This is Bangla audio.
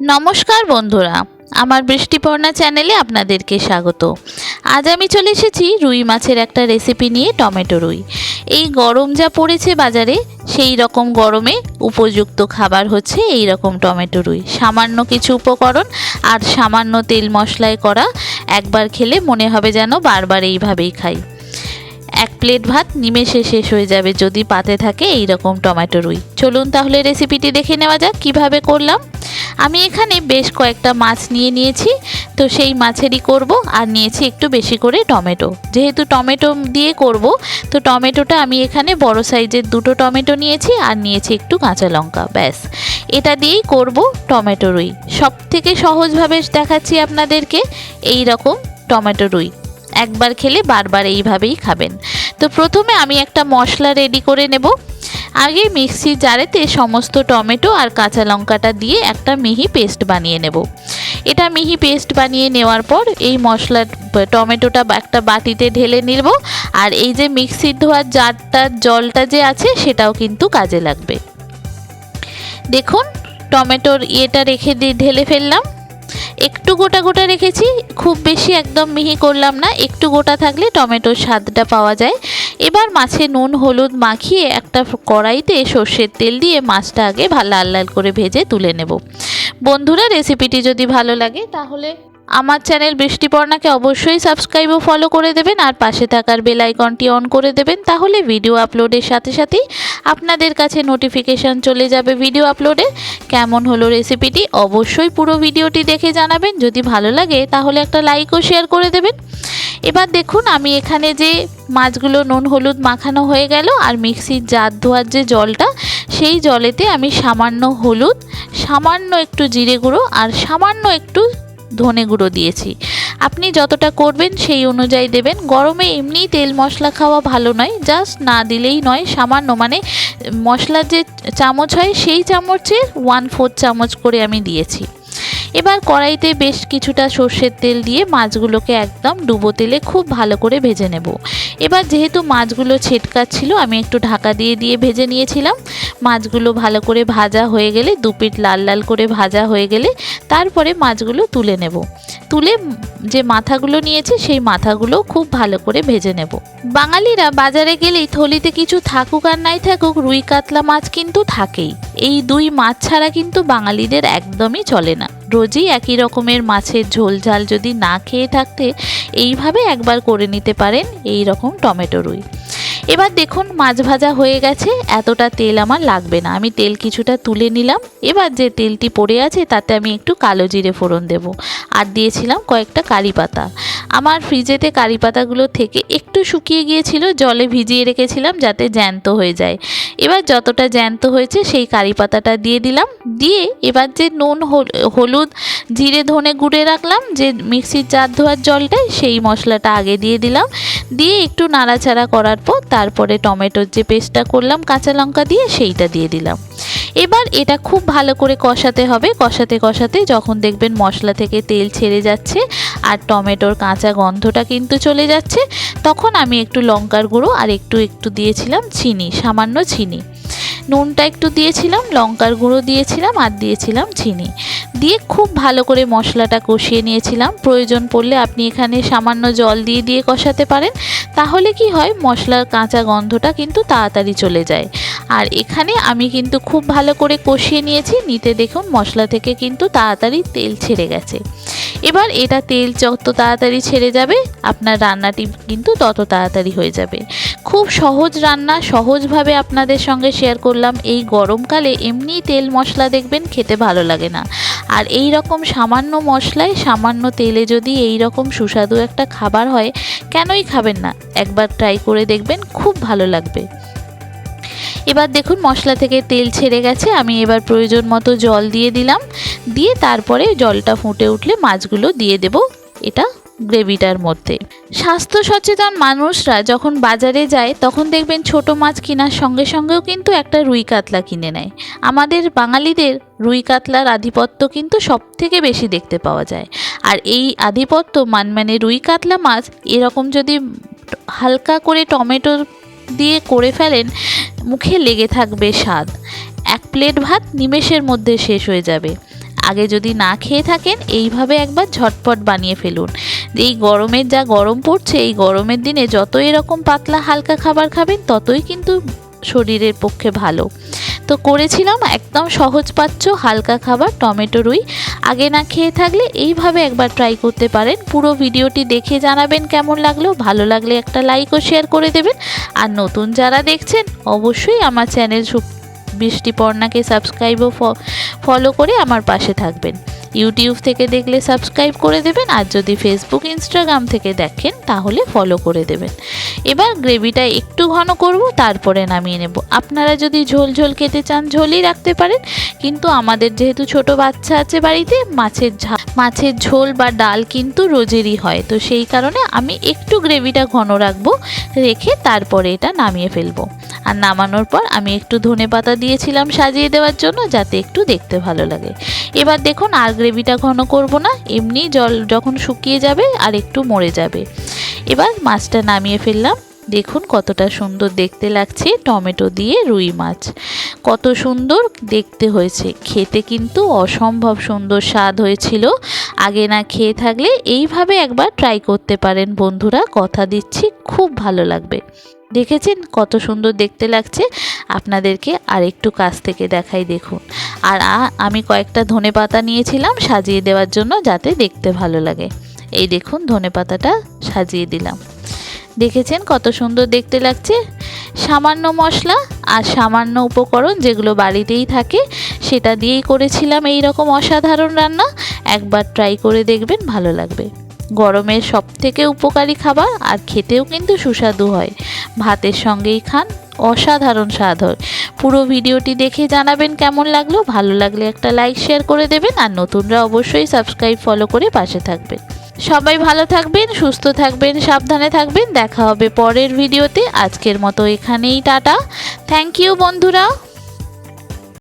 নমস্কার বন্ধুরা, আমার বৃষ্টিপর্ণা চ্যানেলে আপনাদেরকে স্বাগত। আজ আমি চলে এসেছি রুই মাছের একটা রেসিপি নিয়ে টমেটো রুই। এই গরম যা পড়েছে বাজারে, সেই রকম গরমে উপযুক্ত খাবার হচ্ছে এই রকম টমেটো রুই। সামান্য কিছু উপকরণ আর সামান্য তেল মশলায় করা একবার খেলে মনে হবে যেন বারবার এইভাবেই খাই। এক প্লেট ভাত, নিমেষে শেষ হয়ে যাবে। যদি পাতে থাকে এই রকম টমেটো রুই। চলুন তাহলে রেসিপিটি দেখে নেওয়া যাক, কীভাবে করলাম। আমি এখানে বেশ কয়েকটা মাছ নিয়ে নিয়েছি, তো সেই মাছেরই করব, আর নিয়েছি একটু বেশি করে টমেটো। যেহেতু টমেটো দিয়ে করব, তো টমেটোটা আমি এখানে বড় সাইজের দুটো টমেটো নিয়েছি, আর নিয়েছি একটু কাঁচা লঙ্কা, ব্যাস। এটা দিয়েই করব টমেটো রুই। সব থেকে সহজভাবে দেখাচ্ছি আপনাদেরকে এই রকম টমেটো রুই। একবার খেলে বারবার এইভাবেই খাবেন। তো প্রথমে আমি একটা মশলা রেডি করে নেব। আগে মিক্সি জারেতে সমস্ত টমেটো আর কাঁচা লঙ্কাটা দিয়ে একটা মিহি পেস্ট বানিয়ে নেব। এটা মিহি পেস্ট বানিয়ে নেওয়ার পর এই মশলা টমেটোটা একটা বাটিতে ঢেলে নিব। আর এই যে মিক্সির ধোয়ার জারটার জলটা যে আছে সেটাও কিন্তু কাজে লাগবে। দেখুন, টমেটোর ইয়েটা রেখে দিয়ে ঢেলে ফেললাম। একটু গোটা গোটা রেখেছি, খুব বেশি একদম মিহি করলাম না, একটু গোটা থাকলে টমেটোর স্বাদটা পাওয়া যায়। এবার মাছে নুন, হলুদ মাখিয়ে একটা কড়াইতে সর্ষের তেল দিয়ে মাছটা আগে লাল লাল করে ভেজে তুলে নেব। বন্ধুরা, রেসিপিটি যদি ভালো লাগে তাহলে আমার চ্যানেল বৃষ্টিপর্ণাকে অবশ্যই সাবস্ক্রাইব ও ফলো করে দেবেন আর পাশে থাকার বেল আইকনটি অন করে দেবেন, তাহলে ভিডিও আপলোডের সাথে সাথেই আপনাদের কাছে নোটিফিকেশান চলে যাবে ভিডিও আপলোডে কেমন হলো রেসিপিটি অবশ্যই পুরো ভিডিওটি দেখে জানাবেন, যদি ভালো লাগে তাহলে একটা লাইক ও শেয়ার করে দেবেন। এবার দেখুন, আমি এখানে যে মাছগুলো নুন হলুদ মাখানো হয়ে গেল আর মিক্সির জাত ধোয়ার যে জলটা, সেই জলেতে আমি সামান্য হলুদ, সামান্য একটু জিরে গুঁড়ো আর সামান্য একটু ধনে গুঁড়ো দিয়েছি। আপনি যতটা করবেন সেই অনুযায়ী দেবেন। গরমে এমনি তেল মশলা খাওয়া ভালো নয়, জাস্ট না দিলেই নয়, সামান্য মানে মশলার যে চামচ হয় সেই চামচে ওয়ান ফোর চামচ করে আমি দিয়েছি। এবার কড়াইতে বেশ কিছুটা সর্ষের তেল দিয়ে মাছগুলোকে একদম ডুবো তেলে খুব ভালো করে ভেজে নেব। এবার যেহেতু মাছগুলো ছেটকাচ্ছিল, আমি একটু ঢাকা দিয়ে দিয়ে ভেজে নিয়েছিলাম। মাছগুলো ভালো করে ভাজা হয়ে গেলে, দু পিঠ লাল লাল করে ভাজা হয়ে গেলে তারপরে মাছগুলো তুলে নেব। তুলে যে মাথাগুলো নিয়েছি, সেই মাথাগুলো খুব ভালো করে ভেজে নেব। বাঙালিরা বাজারে গেলেই থলিতে কিছু থাকুক আর নাই থাকুক, রুই কাতলা মাছ কিন্তু থাকেই। এই দুই মাছ ছাড়া কিন্তু বাঙালিদের একদমই চলে না। রোজই একই রকমের মাছের ঝোল ঝাল যদি না খেয়ে থাকতে এইভাবে একবার করে নিতে পারেন এই রকম টমেটো রুই। এবার দেখুন মাছ ভাজা হয়ে গেছে, এতটা তেল আমার লাগবে না। আমি তেল কিছুটা তুলে নিলাম। এবার যে তেলটি পড়ে আছে, তাতে আমি একটু কালো জিরে ফোড়ন দেব। আর দিয়েছিলাম কয়েকটা কারি পাতা। আমার ফ্রিজেতে কারি পাতাগুলো থেকে একটু শুকিয়ে গিয়েছিল, জলে ভিজিয়ে রেখেছিলাম যাতে জ্যান্ত হয়ে যায়। এবার যতটা জ্যান্ত হয়েছে, সেই কারি পাতাটা দিয়ে দিলাম। দিয়ে এবার যে নুন, হল- হলুদ, জিরে, ধনে গুঁড়ে রাখলাম, যে মিক্সির চার ধোয়ার জলটায়, সেই মশলাটা আগে দিয়ে দিলাম। দিয়ে একটু নাড়াচাড়া করার পর তারপরে টমেটোর যে পেস্টটা করলাম, কাঁচা লঙ্কা দিয়ে সেইটা দিয়ে দিলাম। এবার এটা খুব ভালো করে কষাতে হবে। কষাতে কষাতে যখন দেখবেন মশলা থেকে তেল ছেড়ে যাচ্ছে আর টমেটোর কাঁচা গন্ধটা কিন্তু চলে যাচ্ছে, তখন আমি একটু লঙ্কার গুঁড়ো আর একটু একটু দিয়েছিলাম চিনি, সামান্য চিনি। নুনটা একটু দিয়েছিলাম, লঙ্কার গুঁড়ো দিয়েছিলাম আর দিয়েছিলাম চিনি। দিয়ে খুব ভালো করে মশলাটা কষিয়ে নিয়েছিলাম। প্রয়োজন পড়লে আপনি এখানে সামান্য জল দিয়ে দিয়ে কষাতে পারেন। তাহলে কি হয়, মশলার কাঁচা গন্ধটা কিন্তু তাড়াতাড়ি চলে যায়। আর এখানে আমি কিন্তু খুব ভালো করে কষিয়ে নিয়েছি। নিতে দেখুন মশলা থেকে কিন্তু তাড়াতাড়ি তেল ছেড়ে গেছে। এবার এটা তেল যত তাড়াতাড়ি ছেড়ে যাবে, আপনার রান্নাটি কিন্তু তত তাড়াতাড়ি হয়ে যাবে। খুব সহজ রান্না, সহজভাবে আপনাদের সঙ্গে শেয়ার করলাম। এই গরমকালে এমনি তেল মশলা দেখবেন খেতে ভালো লাগে না। আর এই রকম সামান্য মশলায়, সামান্য তেলে যদি এই রকম সুস্বাদু একটা খাবার হয়, কেনই খাবেন না? একবার ট্রাই করে দেখবেন, খুব ভালো লাগবে। এবার দেখুন, মশলা থেকে তেল ছেড়ে গেছে। আমি এবার প্রয়োজন মতো জল দিয়ে দিলাম। দিয়ে তারপরে জলটা ফুটে উঠলে মাছগুলো দিয়ে দেব। এটা গ্রেভিটার মধ্যে। স্বাস্থ্য সচেতন মানুষরা যখন বাজারে যায়, তখন দেখবেন ছোট মাছ কেনার সঙ্গে সঙ্গেও কিন্তু একটা রুই কাতলা কিনে নেয়। আমাদের বাঙালিদের রুই কাতলার আধিপত্য কিন্তু সব থেকে বেশি দেখতে পাওয়া যায়। আর এই আধিপত্য মান মানে রুই কাতলা মাছ এরকম যদি হালকা করে টমেটো দিয়ে করে ফেলেন, মুখে লেগে থাকবে স্বাদ। এক প্লেট ভাত নিমেষের মধ্যে শেষ হয়ে যাবে। আগে যদি না খেয়ে থাকেন, এইভাবে একবার ঝটপট বানিয়ে ফেলুন। এই গরমের যা গরম পড়ছে, এই গরমের দিনে যত এরকম পাতলা হালকা খাবার খাবেন, ততই কিন্তু শরীরের পক্ষে ভালো। তো করেছিলাম একদম সহজ পাচ্ছ হালকা খাবার, টমেটো রুই। আগে না খেয়ে থাকলে এইভাবে একবার ট্রাই করতে পারেন। পুরো ভিডিওটি দেখে জানাবেন কেমন লাগল। ভালো লাগলে একটা লাইক ও শেয়ার করে দেবেন। আর নতুন যারা দেখছেন, অবশ্যই আমার চ্যানেল বৃষ্টিপর্ণাকে সাবস্ক্রাইব ও ফলো করে আমার পাশে থাকবেন। ইউটিউব থেকে দেখলে সাবস্ক্রাইব করে দেবেন, আর যদি ফেসবুক ইনস্টাগ্রাম থেকে দেখেন, তাহলে ফলো করে দেবেন। এবার গ্রেভিটা একটু ঘন করব, তারপরে নামিয়ে নেব। আপনারা যদি ঝোল ঝোল খেতে চান, ঝোলই রাখতে পারেন, কিন্তু আমাদের যেহেতু ছোট বাচ্চা আছে বাড়িতে, মাছের ঝা মাছের ঝোল বা ডাল কিন্তু রোজেরই হয়। তো সেই কারণে আমি একটু গ্রেভিটা ঘন রাখব, রেখে তারপরে এটা নামিয়ে ফেলব। আর নামানোর পর আমি একটু ধনে পাতা দিয়েছিলাম সাজিয়ে দেওয়ার জন্য, যাতে একটু দেখতে ভালো লাগে। এবার দেখুন আর গ্রেভিটা ঘন করব না, এমনি জল যখন শুকিয়ে যাবে আর একটু মরে যাবে। এবার মাছটা নামিয়ে ফেললাম। দেখুন কতটা সুন্দর দেখতে লাগছে টমেটো দিয়ে রুই মাছ। কত সুন্দর দেখতে হয়েছে। খেতে কিন্তু অসম্ভব সুন্দর স্বাদ হয়েছিল। আগে না খেয়ে থাকলে এইভাবে একবার ট্রাই করতে পারেন বন্ধুরা। কথা দিচ্ছি, খুব ভালো লাগবে। দেখেছেন? কত সুন্দর দেখতে লাগছে। আপনাদেরকে আর একটু কাছ থেকে দেখাই দেখুন। আর আমি কয়েকটা ধনে পাতা নিয়েছিলাম সাজিয়ে দেওয়ার জন্য যাতে দেখতে ভালো লাগে। এই দেখুন, ধনে পাতাটা সাজিয়ে দিলাম। দেখেছেন কত সুন্দর দেখতে লাগছে? সামান্য মশলা আর সামান্য উপকরণ যেগুলো বাড়িতেই থাকে, সেটা দিয়েই করেছিলাম এই রকম অসাধারণ রান্না। একবার ট্রাই করে দেখবেন, ভালো লাগবে। গরমের সব থেকে উপকারী খাবার আর খেতেও কিন্তু সুস্বাদু হয়। ভাতের সঙ্গেই খান অসাধারণ স্বাদ হয়। পুরো ভিডিওটি দেখে জানাবেন কেমন লাগল। ভালো লাগলে একটা লাইক, শেয়ার করে দেবেন আর নতুনরা অবশ্যই সাবস্ক্রাইব, ফলো করে পাশে থাকবেন। সবাই ভালো থাকবেন, সুস্থ থাকবেন, সাবধানে থাকবেন। দেখা হবে পরের ভিডিওতে। আজকের মতো এখানেই, টাটা। থ্যাংক ইউ বন্ধুরা।